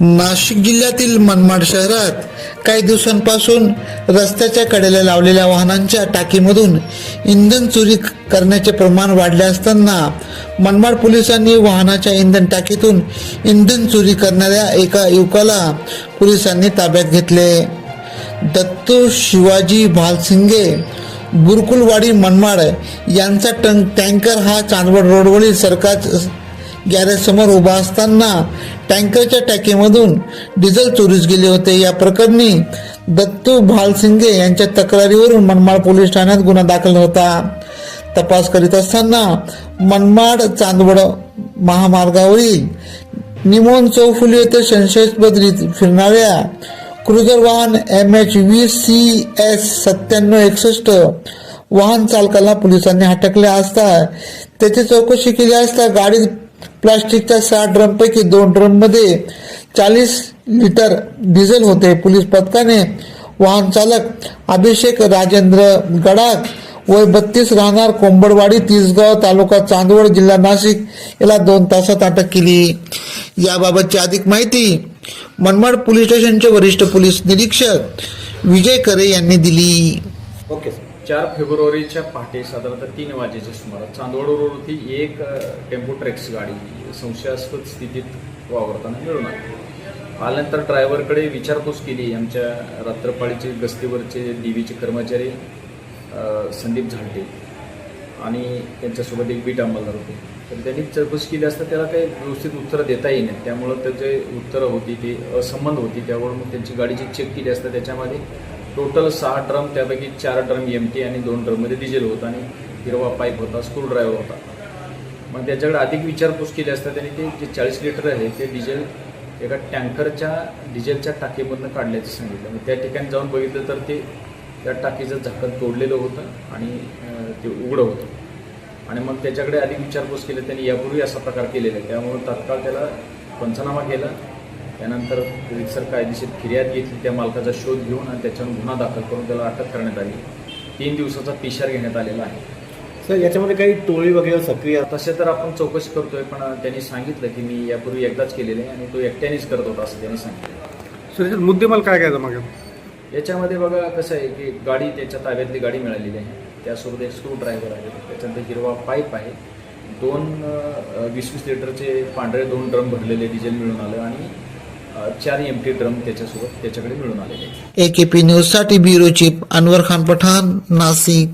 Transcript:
नाशिक जिल्ह्यातील मनमाड शहरात काही दिवसांपासून रस्त्याच्या कडेला लावलेल्या वाहनांच्या टाकीमधून इंधन चोरी करण्याचे प्रमाण वाढले असताना मनमाड पोलिसांनी वाहनाच्या इंधन टाकीतून इंधन चोरी करणाऱ्या एका युवकाला पोलिसांनी ताब्यात घेतले. दत्तू शिवाजी भालसिंगे बुरकुलवाडी मनमाड यांचा टंक टँकर हा चांदवड रोडवरील सरकार गॅरेजसमोर उभा असताना टँकरच्या टाकीमधून डिझेल चोरीस गेले होते. या प्रकरणी दत्तू भालसिंगे यांच्या तक्रारीवरून मनमाड पोलीस ठाण्यात गुन्हा दाखल होता. तपास करीत असताना मनमाड चांदवड महामार्गावरील निमोन चौफुली येथे संशयास्पद बदलीत फिरणाऱ्या क्रुझर वाहन M H V C S सत्त्याण्णव एकसष्ट वाहन चालकाला पोलिसांनी हटकले असता त्याची चौकशी केली असता गाडीत प्लास्टिकच्या सहा ड्रमपैकी दोन ड्रममध्ये चाळीस लिटर डिझेल होते. पोलीस पथकाने वाहन चालक अभिषेक राजेंद्र गडाख वय बत्तीस राहणार कोंबडवाडी तिसगाव तालुका चांदवड जिल्हा नाशिक याला दोन तासात अटक केली. याबाबतची अधिक माहिती मनमाड पोलीस स्टेशनचे वरिष्ठ पोलीस निरीक्षक विजय करे यांनी दिली. ओके चार फेब्रुवारीच्या पहाटे साधारणतः तीन वाजेच्या सुमारास चांदवड रोडवरती एक टेम्पो ट्रॅक्स गाडी संशयास्पद स्थितीत वावरताना मिळून आली. आल्यानंतर ड्रायव्हरकडे विचारपूस केली आमच्या रात्रपाळीचे गस्तीवरचे डीव्हीचे कर्मचारी संदीप झांटे आणि त्यांच्यासोबत एक बीट अंमलदार होते. तर त्यांनी चौकशी केली असता त्याला काही व्यवस्थित उत्तरं देता नाहीत त्यामुळं त्याचे उत्तरं होती ते असंबंध होती त्यामुळे मग त्यांची गाडीची चेक केली असता त्याच्यामध्ये टोटल सहा ड्रम त्यापैकी चार ड्रम एम टी आणि दोन ड्रममध्ये डिझेल होतं आणि हिरवा पाईप होता स्क्रू ड्रायव्हर होता. मग त्याच्याकडे अधिक विचारपूस केली असता त्यांनी ते जे चाळीस लिटर आहे ते डिझेल एका टँकरच्या डिझेलच्या टाकीमधनं काढल्याचं सांगितलं. मग त्या ठिकाणी जाऊन बघितलं तर ते त्या टाकीचं झाकण तोडलेलं होतं आणि ते उघडं होतं. आणि मग त्याच्याकडे अधिक विचारपूस केली त्यांनी यापूर्वी असा प्रकार केलेला आहे. त्यामुळे तात्काळ त्याला पंचनामा केला. त्यानंतर रितसर कायदेशीर फिर्याद घेतली त्या मालकाचा शोध घेऊन आणि त्याच्यावर गुन्हा दाखल करून त्याला अटक करण्यात आली. तीन दिवसाचा पिशार घेण्यात आलेला आहे. सर याच्यामध्ये काही टोळी वगैरे सक्रिय तसे तर आपण चौकशी करतोय पण त्यांनी सांगितलं की मी यापूर्वी एकदाच केलेलं आहे आणि तो एकट्यानेच करत होता असं त्यांनी सांगितलं. सर याच्यात मुद्देमाल काय काय जमा याच्यामध्ये बघा कसं आहे की गाडी त्याच्या ताब्यातली गाडी मिळालेली आहे. त्यासोबत एक स्क्रू ड्रायव्हर आहे. त्याच्यानंतर हिरवा पाईप आहे. दोन वीस वीस लिटरचे पांढरे दोन ड्रम भरलेले डिझेल मिळून आलं आणि चार एम टी ड्रम त्याच्यासोबत त्याच्याकडे मिळून आलेले आहेत. एकेपी न्यूजसाठी ब्युरो चीफ अनवर खान पठाण नाशिक